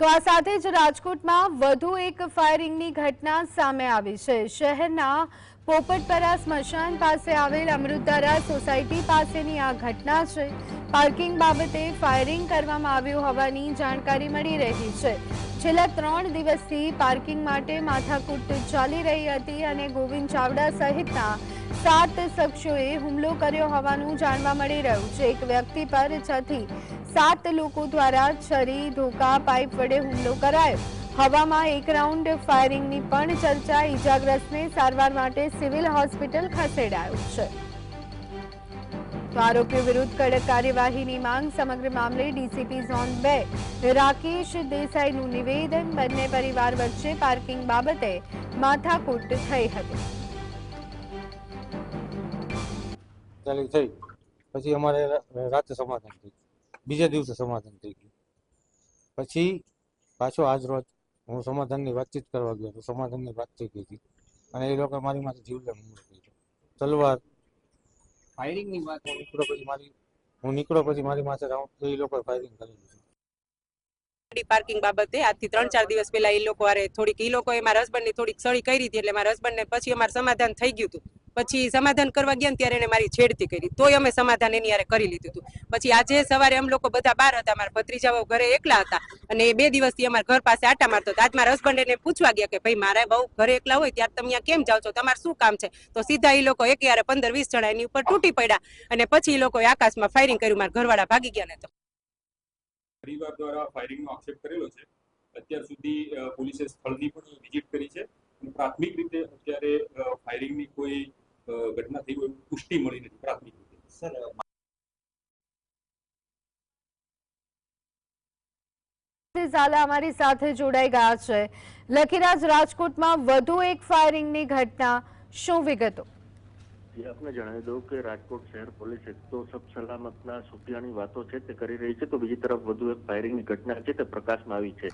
તો આ સાથે જ રાજકોટમાં વધુ એક ફાયરિંગની ઘટના સામે આવી છે. શહેરના પોપટપરા સ્મશાન પાસે આવેલ અમૃતધારા સોસાયટી પાસેની આ ઘટના છે. પાર્કિંગ બાબતે ફાયરિંગ કરવામાં આવ્યું હોવાની જાણકારી મળી રહી છે. છેલ્લા ત્રણ દિવસથી પાર્કિંગ માટે માથાકૂટ ચાલી રહી હતી અને ગોવિંદ ચાવડા સહિતના સાત શખ્સોએ હુમલો કર્યો હોવાનું જાણવા મળી રહ્યું છે. એક વ્યક્તિ પર છ થી સાત લોકો દ્વારા છરી, ધોકા, પાઇપ વડે હુમલો કરાયો. હવામાં એક રાઉન્ડ ફાયરિંગની પણ ચર્ચા ઈજાગ્રસ્તને સારવાર માટે સિવિલ હોસ્પિટલ ખસેડાયો છે. આરોપીઓ વિરુદ્ધ કડક કાર્યવાહીની માંગ સમગ્ર મામલે ડીસીપી ઝોન બે. રાકેશ દેસાઈનું નિવેદન બંને પરિવાર વચ્ચે પાર્કિંગ બાબતે માથાકૂટ થઈ હતી. પછી અમારે રા- સમાધાન થઈ. ગયું બીજે દિવસે સમાધાન થઈ ગયું. પછી પાછો આજ રોજ હું સમાધાનની વાતચીત કરવા ગયો તો સમાધાનની વાત થઈ ગઈ હતી. અને એ લોકો મારી માથે જીવલેણ હુમલો કર્યો તલવાર ફાયરિંગની વાત નીકળો પછી મારી, હું નીકળો પછી મારી માથે રાઉન્ડ એ લોકોએ ફાયરિંગ કરેલું છે ગાડી પાર્કિંગ બાબતે આજથી ત્રણ ચાર દિવસ પહેલા એ લોકો અરે થોડીક, એ લોકોએ મારા હસબન્ડની થોડીક સળી કરી હતી એટલે મારા હસબન્ડને પછી અમારું સમાધાન થઈ ગયું હતું. પછી સમાધાન કરવા ગયા ત્યારે એને મારી છેડતી કરી. તોય અમે સમાધાન એની યારે કરી લીધું હતું. પછી આજે સવારે અમે લોકો બધા બહાર હતા. મારા ભત્રીજાઓ ઘરે એકલા હતા. અને એ બે દિવસથી અમારા ઘર પાસે આટા મારતો હતો. આજ મારા હસબન્ડ એને પૂછવા ગયા કે, ભાઈ, મારા બહુ ઘરે એકલા હોય ત્યારે તમે અહીંયા કેમ જાઓ છો? તમારે શું કામ છે? તો સીધા એ લોકો એક યારે પંદર વીસ જણા એની ઉપર તૂટી પડ્યા. અને પછી એ લોકોએ આકાશમાં ફાયરિંગ કર્યું. મારા ઘરવાળા ભાગી ગયા ને તો. પરિવાર દ્વારા ફાયરિંગનો આક્ષેપ કરેલો છે. અત્યાર સુધી પોલીસે સ્થળની પણ વિઝિટ કરી છે. પ્રાથમિક રીતે અત્યારે ફાયરિંગની કોઈ ઘટના થઈ હોય પુષ્ટિ મળી નથી, પ્રાથમિક રીતે. ઝાલા અમારી સાથે જોડાઈ ગયા છે. લખીરાજ રાજકોટમાં વધુ એક ફાયરિંગની ઘટના, શું વિગતો? જી આપને જણાવી દઉં કે રાજકોટ શહેર પોલીસ એક તો સબ સલામતના સુપિયાની વાતો છે તે કરી રહી છે તો બીજી તરફ વધુ એક ફાયરિંગની ઘટના છે તે પ્રકાશમાં આવી છે.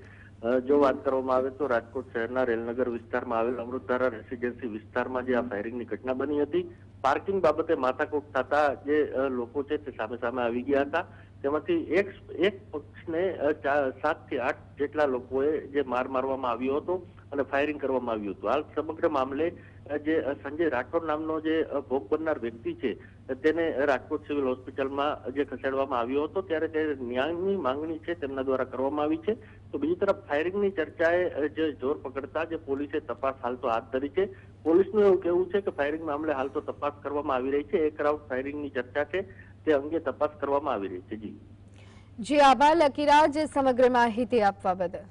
જો વાત કરવામાં આવે તો રાજકોટ શહેરના રેલનગર વિસ્તારમાં આવેલ અમૃતધારા રેસિડેન્સી વિસ્તારમાં જે આ ફાયરિંગની ઘટના બની હતી પાર્કિંગ બાબતે માથાકૂટ થતા જે લોકો છે તે સામે સામે આવી ગયા હતા. તેમાંથી એક એક પક્ષને સાતથી આઠ જેટલા લોકોએ જે માર મારવામાં આવ્યો હતો અને ફાયરિંગ કરવામાં આવ્યું હતું. હાલ સમગ્ર મામલે જે સંજય રાઠોડ નામનો જે ભોગ બનનાર વ્યક્તિ છે, તેને રાજકોટ સિવિલ હોસ્પિટલમાં જે ખસેડવામાં આવ્યો હતો, ત્યારે તે ન્યાયની માંગણી છે તેમના દ્વારા કરવામાં આવી છે. તો બીજી તરફ ફાયરિંગની ચર્ચાએ જે જોર પકડતા જે પોલીસે તપાસ હાલ તો હાથ ધરી છે. પોલીસનું એવું કહેવું છે કે ફાયરિંગ મામલે હાલ તો તપાસ કરવામાં આવી રહી છે. એક રાઉન્ડ ફાયરિંગની ચર્ચા છે. તે અંગે તપાસ કરવામાં આવી રહી છે. જી. જી, આભાર, લકીરાજ, સમગ્ર માહિતી આપવા બદલ.